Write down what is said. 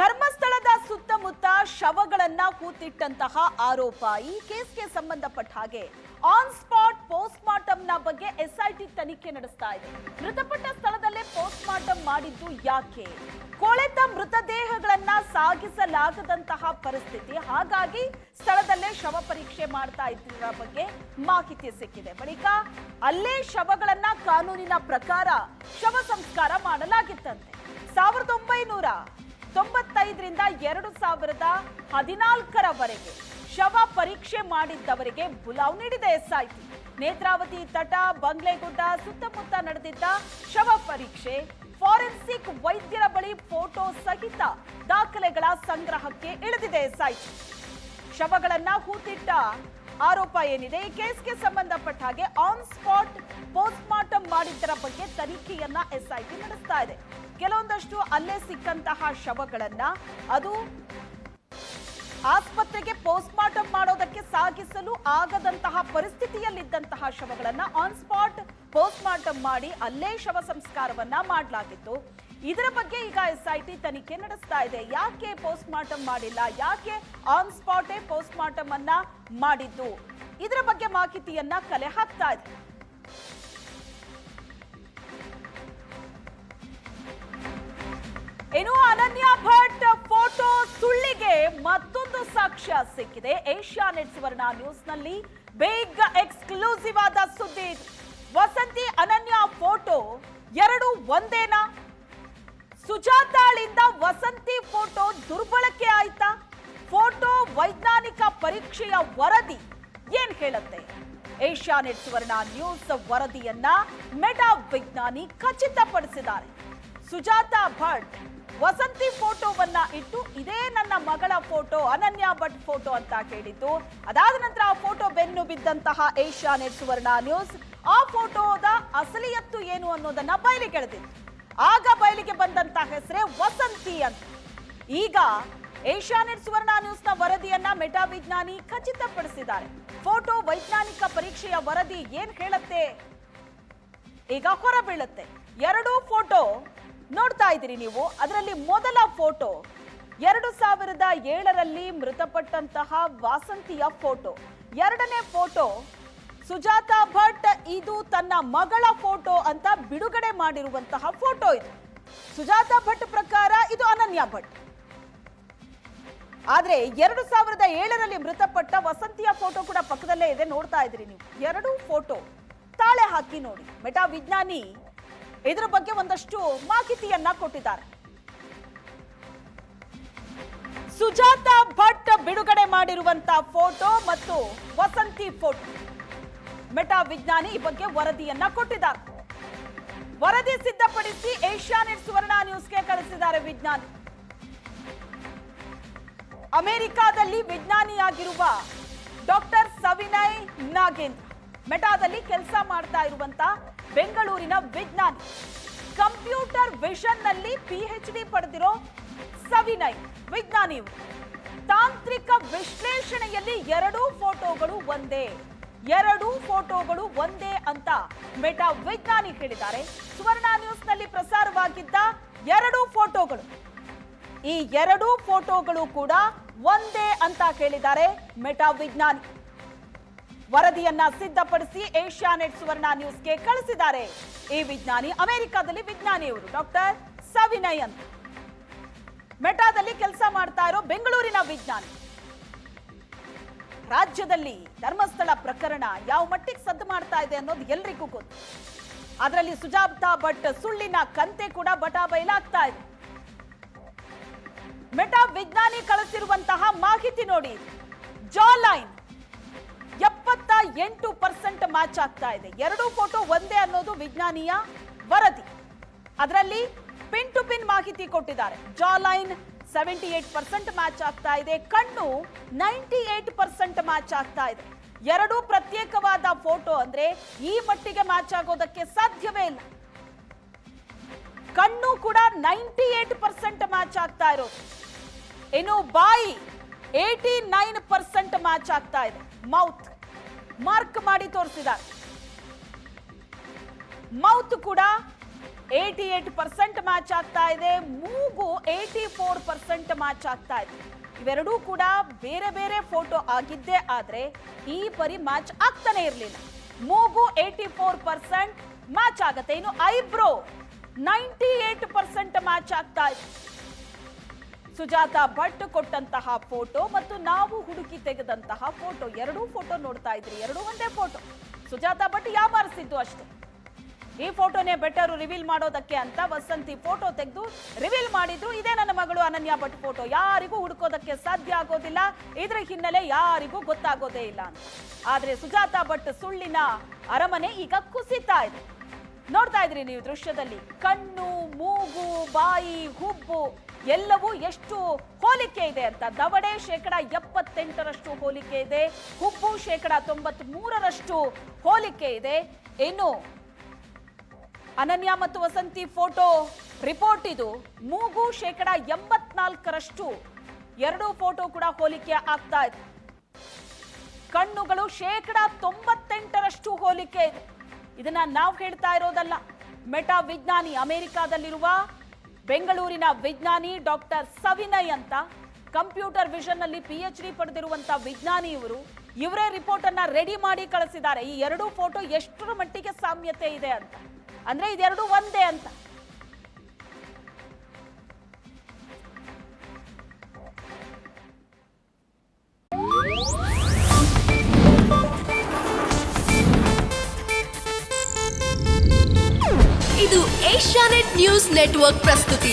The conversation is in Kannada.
ಧರ್ಮಸ್ಥಳದ ಸುತ್ತಮುತ್ತ ಶವಗಳನ್ನ ಕೂತಿಟ್ಟಂತಹ ಆರೋಪ. ಈ ಕೇಸ್ಗೆ ಸಂಬಂಧಪಟ್ಟ ಹಾಗೆ ಆನ್ ಸ್ಪಾಟ್ ಪೋಸ್ಟ್ ಮಾರ್ಟಂನ ಬಗ್ಗೆ ಎಸ್ಐಟಿ ತನಿಖೆ ನಡೆಸ್ತಾ ಇದೆ. ಮೃತಪಟ್ಟ ಸ್ಥಳದಲ್ಲೇ ಪೋಸ್ಟ್ ಮಾರ್ಟಂ ಮಾಡಿದ್ದು ಯಾಕೆ? ಕೊಳೆತ ಮೃತದೇಹಗಳನ್ನ ಸಾಗಿಸಲಾಗದಂತಹ ಪರಿಸ್ಥಿತಿ, ಹಾಗಾಗಿ ಸ್ಥಳದಲ್ಲೇ ಶವ ಪರೀಕ್ಷೆ ಮಾಡ್ತಾ ಇದ್ದರ ಬಗ್ಗೆ ಮಾಹಿತಿ ಸಿಕ್ಕಿದೆ. ಬಳಿಕ ಅಲ್ಲೇ ಶವಗಳನ್ನ ಕಾನೂನಿನ ಪ್ರಕಾರ ಶವ ಸಂಸ್ಕಾರ ಮಾಡಲಾಗಿತ್ತಂತೆ. ಸಾವಿರದ ಒಂಬೈನೂರ ತೊಂಬತ್ತೈದರಿಂದ ಎರಡು ಸಾವಿರದ ಹದಿನಾಲ್ಕರವರೆಗೆ ಶವ ಪರೀಕ್ಷೆ ಮಾಡಿದ್ದವರಿಗೆ ಬುಲಾವ್ ನೀಡಿದೆ ಎಸ್ಐಟಿ. ನೇತ್ರಾವತಿ ತಟ, ಬಂಗ್ಲೆಗುಡ್ಡ ಸುತ್ತಮುತ್ತ ನಡೆದಿದ್ದ ಶವ ಪರೀಕ್ಷೆ, ಫಾರೆನ್ಸಿಕ್ ವೈದ್ಯರ ಬಳಿ ಫೋಟೋ ಸಹಿತ ದಾಖಲೆಗಳ ಸಂಗ್ರಹಕ್ಕೆ ಇಳಿದಿದೆ ಎಸ್ಐಟಿ. ಶವಗಳನ್ನ ಹೂತಿಟ್ಟ ಆರೋಪ ಏನಿದೆ? ಈ ಕೇಸ್ಗೆ ಸಂಬಂಧಪಟ್ಟ ಹಾಗೆ ಆನ್ ಸ್ಪಾಟ್ ಪೋಸ್ಟ್ ಮಾರ್ಟಂ ಮಾಡಿದ್ದರ ಬಗ್ಗೆ ತನಿಖೆಯನ್ನ ಎಸ್ಐಟಿ ನಡೆಸ್ತಾ ಇದೆ. ಕೆಲವೊಂದಷ್ಟು ಅಲ್ಲೇ ಸಿಕ್ಕಂತಹ ಶವಗಳನ್ನ ಅದು ಆಸ್ಪತ್ರೆಗೆ ಪೋಸ್ಟ್ ಮಾರ್ಟಂ ಮಾಡೋದಕ್ಕೆ ಸಾಗಿಸಲು ಆಗದಂತಹ ಪರಿಸ್ಥಿತಿಯಲ್ಲಿದ್ದಂತಹ ಶವಗಳನ್ನ ಆನ್ ಸ್ಪಾಟ್ ಪೋಸ್ಟ್ ಮಾರ್ಟಂ ಮಾಡಿ ಅಲ್ಲೇ ಶವ ಸಂಸ್ಕಾರವನ್ನ ಮಾಡಲಾಗಿತ್ತು. ಇದರ ಬಗ್ಗೆ ಈಗ ಎಸ್ಐಟಿ ತನಿಖೆ ನಡೆಸ್ತಾ ಇದೆ. ಯಾಕೆ ಪೋಸ್ಟ್ ಮಾರ್ಟಂ ಮಾಡಿಲ್ಲ? ಯಾಕೆ ಆನ್ ಸ್ಪಾಟ್ ಪೋಸ್ಟ್ ಮಾರ್ಟಂ ಅನ್ನ ಮಾಡಿದ್ದು? ಇದರ ಬಗ್ಗೆ ಮಾಹಿತಿಯನ್ನ ಕಲೆ ಹಾಕ್ತಾ ಇದೆ. ಇನ್ನು ಅನನ್ಯ ಭಟ್ ಫೋಟೋ ಸುಳ್ಳಿಗೆ ಮತ್ತೊಂದು ಸಾಕ್ಷ್ಯ ಸಿಕ್ಕಿದೆ. ಏಷ್ಯಾ ನೆಟ್ ಸುವರ್ಣ ನ್ಯೂಸ್ನಲ್ಲಿ ಬೇಗ ಎಕ್ಸ್ಕ್ಲೂಸಿವ್ ಆದ ಸುದ್ದಿ. ವಸಂತಿ ಅನನ್ಯ ಫೋಟೋ ಎರಡು ಒಂದೇನಾ? ಸುಜಾತಾಳಿಂದ ವಸಂತಿ ಫೋಟೋ ದುರ್ಬಳಕೆ ಆಯ್ತಾ? ಫೋಟೋ ವೈಜ್ಞಾನಿಕ ಪರೀಕ್ಷೆಯ ವರದಿ ಏನ್ ಹೇಳುತ್ತೆ? ಏಷ್ಯಾನೆಟ್ ಸುವರ್ಣ ನ್ಯೂಸ್ ವರದಿಯನ್ನ ಮೆಟಾ ವಿಜ್ಞಾನಿ ಖಚಿತಪಡಿಸಿದ್ದಾರೆ. ಸುಜಾತಾ ಭಟ್ ವಸಂತಿ ಫೋಟೋವನ್ನ ಇಟ್ಟು ಇದೇ ನನ್ನ ಮಗಳ ಫೋಟೋ, ಅನನ್ಯ ಭಟ್ ಫೋಟೋ ಅಂತ ಹೇಳಿದ್ದು, ಅದಾದ ನಂತರ ಆ ಫೋಟೋ ಬೆನ್ನು ಬಿದ್ದಂತಹ ಏಷ್ಯಾನೆಟ್ ಸುವರ್ಣ ನ್ಯೂಸ್ ಆ ಫೋಟೋದ ಅಸಲಿಯತ್ತು ಏನು ಅನ್ನೋದನ್ನ ಬಯಲಿಗೆಳೆದಿತ್ತು ಆಗ ಬಯಲಿಗೆ ಬಂದಂತ ಹೆಸರೇ ವಸಂತಿ ಅಂತ. ಈಗ ಏಷ್ಯಾನೆಟ್ ಸುವರ್ಣ ನ್ಯೂಸ್ನ ವರದಿಯನ್ನ ಮೆಟಾ ವಿಜ್ಞಾನಿ ಖಚಿತಪಡಿಸಿದ್ದಾರೆ. ಫೋಟೋ ವೈಜ್ಞಾನಿಕ ಪರೀಕ್ಷೆಯ ವರದಿ ಏನ್ ಹೇಳುತ್ತೆ? ಈಗ ಹೊರಬೀಳುತ್ತೆ ಎರಡು ಫೋಟೋ ನೋಡ್ತಾ ಇದ್ದೀರಿ ನೀವು. ಅದರಲ್ಲಿ ಮೊದಲ ಫೋಟೋ ಎರಡು ಸಾವಿರದ ಏಳರಲ್ಲಿ ಮೃತಪಟ್ಟಂತಹ ವಾಸಂತಿಯ ಫೋಟೋ. ಎರಡನೇ ಫೋಟೋ ಸುಜಾತಾ ಭಟ್ ಇದು ತನ್ನ ಮಗಳ ಫೋಟೋ ಅಂತ ಬಿಡುಗಡೆ ಮಾಡಿರುವಂತಹ ಫೋಟೋ ಇದು. ಸುಜಾತಾ ಭಟ್ ಪ್ರಕಾರ ಇದು ಅನನ್ಯ ಭಟ್. ಆದ್ರೆ ಎರಡು ಸಾವಿರದ ಏಳರಲ್ಲಿ ಮೃತಪಟ್ಟ ವಸಂತಿಯ ಫೋಟೋ ಕೂಡ ಪಕ್ಕದಲ್ಲೇ ಇದೆ, ನೋಡ್ತಾ ಇದ್ರಿ ನೀವು. ಎರಡು ಫೋಟೋ ತಾಳೆ ಹಾಕಿ ನೋಡಿ. ಮೆಟಾ ವಿಜ್ಞಾನಿ ಇದರ ಬಗ್ಗೆ ಒಂದಷ್ಟು ಮಾಹಿತಿಯನ್ನ ಕೊಟ್ಟಿದ್ದಾರೆ. ಸುಜಾತಾ ಭಟ್ ಬಿಡುಗಡೆ ಮಾಡಿರುವಂತ ಫೋಟೋ ಮತ್ತು ವಸಂತಿ ಫೋಟೋ. ಮೆಟಾ ವಿಜ್ಞಾನಿ ಈ ಬಗ್ಗೆ ವರದಿಯನ್ನ ಕೊಟ್ಟಿದ್ದಾರೆ. ವರದಿ ಸಿದ್ಧಪಡಿಸಿ ಏಷ್ಯಾನೆಟ್ ಸುವರ್ಣ ನ್ಯೂಸ್ಗೆ ಕಳಿಸಿದ್ದಾರೆ ವಿಜ್ಞಾನಿ. ಅಮೆರಿಕಾದಲ್ಲಿ ವಿಜ್ಞಾನಿಯಾಗಿರುವ ಡಾಕ್ಟರ್ ಸವಿನಯ್ ನಾಗೇಂದ್ರ ಮೆಟಾದಲ್ಲಿ ಕೆಲಸ ಮಾಡ್ತಾ ಇರುವಂತ ಬೆಂಗಳೂರಿನ ವಿಜ್ಞಾನಿ. ಕಂಪ್ಯೂಟರ್ ವಿಷನ್ನಲ್ಲಿ ಪಿಎಚ್ ಡಿ ಪಡೆದಿರೋ ಸವಿನಯ್ ವಿಜ್ಞಾನಿ ತಾಂತ್ರಿಕ ವಿಶ್ಲೇಷಣೆಯಲ್ಲಿ ಎರಡೂ ಫೋಟೋಗಳು ಒಂದೇ. ಎರಡೂ ಫೋಟೋಗಳು ಒಂದೇ ಅಂತ ಮೆಟಾ ವಿಜ್ಞಾನಿ ಹೇಳಿದ್ದಾರೆ. ಸುವರ್ಣ ನ್ಯೂಸ್ನಲ್ಲಿ ಪ್ರಸಾರವಾಗಿದ್ದ ಎರಡೂ ಫೋಟೋಗಳು. ಈ ಎರಡೂ ಫೋಟೋಗಳು ಕೂಡ ಒಂದೇ ಅಂತ ಕೇಳಿದ್ದಾರೆ ಮೆಟಾ ವಿಜ್ಞಾನಿ. ವರದಿಯನ್ನ ಸಿದ್ಧಪಡಿಸಿ ಏಷ್ಯಾನೆಟ್ ಸುವರ್ಣ ನ್ಯೂಸ್ಗೆ ಕಳಿಸಿದ್ದಾರೆ ಈ ವಿಜ್ಞಾನಿ. ಅಮೆರಿಕಾದಲ್ಲಿ ವಿಜ್ಞಾನಿಯವರು ಡಾಕ್ಟರ್ ಸವಿನಯ್ ಅಂತ ಮೆಟಾದಲ್ಲಿ ಕೆಲಸ ಮಾಡ್ತಾ ಇರೋ ಬೆಂಗಳೂರಿನ ವಿಜ್ಞಾನಿ. ರಾಜ್ಯದಲ್ಲಿ ಧರ್ಮಸ್ಥಳ ಪ್ರಕರಣ ಯಾವ ಮಟ್ಟಿಗೆ ಸದ್ದು ಮಾಡ್ತಾ ಇದೆ ಅನ್ನೋದು ಎಲ್ರಿಗೂ ಗೊತ್ತು. ಅದರಲ್ಲಿ ಸುಜಾತಾ ಭಟ್ ಸುಳ್ಳಿನ ಕಂತೆ ಕೂಡ ಬಟಾ ಬಯಲಾಗ್ತಾ ಇದೆ. ಮೆಟಾ ವಿಜ್ಞಾನಿ ಕಳಿಸಿರುವಂತಹ ಮಾಹಿತಿ ನೋಡಿ. ಜಾ ಲೈನ್ ಎಪ್ಪತ್ತ ಎಂಟು ಪರ್ಸೆಂಟ್ ಮ್ಯಾಚ್ ಆಗ್ತಾ ಇದೆ. ಎರಡು ಫೋಟೋ ಒಂದೇ ಅನ್ನೋದು ವಿಜ್ಞಾನಿಯ ವರದಿ. ಅದರಲ್ಲಿ ಪಿನ್ ಟು ಪಿನ್ ಮಾಹಿತಿ ಕೊಟ್ಟಿದ್ದಾರೆ. Jawline seventy eight percent match ಆಗ್ತಾ ಇದೆ. ಕಣ್ಣು ನೈಂಟಿ ಏಟ್ ಪರ್ಸೆಂಟ್ ಮ್ಯಾಚ್ ಆಗ್ತಾ ಇದೆ. ಎರಡೂ ಪ್ರತ್ಯೇಕವಾದ ಫೋಟೋ ಅಂದ್ರೆ ಈ ಮಟ್ಟಿಗೆ ಮ್ಯಾಚ್ ಆಗೋದಕ್ಕೆ ಸಾಧ್ಯವೇ ಇಲ್ಲ. ಕಣ್ಣು ಕೂಡ ನೈಂಟಿ ಏಟ್ ಪರ್ಸೆಂಟ್ ಮ್ಯಾಚ್ ಆಗ್ತಾ ಇರೋದು. ಇನ್ನು ಬಾಯಿ ಏಟಿ ನೈನ್ ಪರ್ಸೆಂಟ್ ಮ್ಯಾಚ್ ಆಗ್ತಾ ಇದೆ. ಮೌತ್ ಮಾರ್ಕ್ ಮಾಡಿ ತೋರಿಸಿದ್ದಾರೆ. ಮೌತ್ ಕೂಡ ಏಯ್ಟಿ ಏಟ್ ಪರ್ಸೆಂಟ್ ಮ್ಯಾಚ್ ಆಗ್ತಾ ಇದೆ. ಮೂಗು ಏಯ್ಟಿ ಫೋರ್ ಪರ್ಸೆಂಟ್ ಮ್ಯಾಚ್ ಆಗ್ತಾ ಇದೆ. ಇವೆರಡೂ ಕೂಡ ಬೇರೆ ಬೇರೆ ಫೋಟೋ ಆಗಿದ್ದೇ ಆದ್ರೆ ಈ ಪರಿ ಮ್ಯಾಚ್ ಆಗ್ತಾನೆ ಇರಲಿಲ್ಲ. ಮೂಗು ಏಯ್ಟಿ ಫೋರ್ ಪರ್ಸೆಂಟ್ ಮ್ಯಾಚ್ ಆಗತ್ತೆ. ಇನ್ನು eyebrow ninety eight percent match ಆಗ್ತಾ ಇದೆ. ಸುಜಾತ ಭಟ್ ಕೊಟ್ಟಂತಹ ಫೋಟೋ ಮತ್ತು ನಾವು ಹುಡುಕಿ ತೆಗೆದಂತಹ ಫೋಟೋ ಎರಡೂ ಫೋಟೋ ನೋಡ್ತಾ ಇದ್ರಿ. ಎರಡೂ ಒಂದೇ ಫೋಟೋ ಸುಜಾತ ಭಟ್ ಯಾಮಾರಿಸಿದ್ದು ಅಷ್ಟೇ? ಈ ಫೋಟೋನೇ ಬೆಟರ್ ರಿವೀಲ್ ಮಾಡೋದಕ್ಕೆ ಅಂತ ವಸಂತಿ ಫೋಟೋ ತೆಗೆದು ರಿವೀಲ್ ಮಾಡಿದ್ರು. ಇದೇ ನನ್ನ ಮಗಳು ಅನನ್ಯ ಭಟ್ ಫೋಟೋ ಯಾರಿಗೂ ಹುಡುಕೋದಕ್ಕೆ ಸಾಧ್ಯ ಆಗೋದಿಲ್ಲ. ಇದರ ಹಿನ್ನೆಲೆ ಯಾರಿಗೂ ಗೊತ್ತಾಗೋದೇ ಇಲ್ಲ ಅಂತ. ಆದ್ರೆ ಸುಜಾತ ಭಟ್ ಸುಳ್ಳಿನ ಅರಮನೆ ಈಗ ಕುಸಿತಾ ಇದೆ. ನೋಡ್ತಾ ಇದ್ರಿ ನೀವು ದೃಶ್ಯದಲ್ಲಿ. ಕಣ್ಣು, ಮೂಗು, ಬಾಯಿ, ಹುಬ್ಬು ಎಲ್ಲವೂ ಎಷ್ಟು ಹೋಲಿಕೆ ಇದೆ ಅಂತ. ದವಡೆ ಶೇಕಡ ಎಪ್ಪತ್ತೆಂಟರಷ್ಟು ಹೋಲಿಕೆ ಇದೆ. ಹುಬ್ಬು ಶೇಕಡ ತೊಂಬತ್ ಮೂರರಷ್ಟು ಹೋಲಿಕೆ ಇದೆ. ಇನ್ನು ಅನನ್ಯ ಮತ್ತು ವಸಂತಿ ಫೋಟೋ ರಿಪೋರ್ಟ್ ಇದು. ಮೂಗು ಶೇಕಡ ಎಂಬತ್ನಾಲ್ಕರಷ್ಟು ಎರಡೂ ಫೋಟೋ ಕೂಡ ಹೋಲಿಕೆ ಆಗ್ತಾ ಇದೆ. ಕಣ್ಣುಗಳು ಶೇಕಡ ತೊಂಬತ್ತೆಂಟರಷ್ಟು ಹೋಲಿಕೆ. ಇದೆ ಇದನ್ನ ನಾವು ಹೇಳ್ತಾ ಇರೋದಲ್ಲ. ಮೆಟಾ ವಿಜ್ಞಾನಿ ಅಮೆರಿಕಾದಲ್ಲಿರುವ ಬೆಂಗಳೂರಿನ ವಿಜ್ಞಾನಿ ಡಾಕ್ಟರ್ ಸವಿನಯ್ ಅಂತ ಕಂಪ್ಯೂಟರ್ ವಿಷನ್ನಲ್ಲಿ ಪಿ ಎಚ್ ಡಿ ಪಡೆದಿರುವಂತಹ ವಿಜ್ಞಾನಿ ಇವರು. ಇವರೇ ರಿಪೋರ್ಟ್ ಅನ್ನ ರೆಡಿ ಮಾಡಿ ಕಳಿಸಿದ್ದಾರೆ. ಈ ಎರಡು ಫೋಟೋ ಎಷ್ಟರ ಮಟ್ಟಿಗೆ ಸಾಮ್ಯತೆ ಇದೆ ಅಂತ. ಅಂದ್ರೆ ಇದೆರಡು ಒಂದೇ ಅಂತ. ಇದು ಏಷ್ಯಾನೆಟ್ ನ್ಯೂಸ್ ನೆಟ್ವರ್ಕ್ ಪ್ರಸ್ತುತಿ.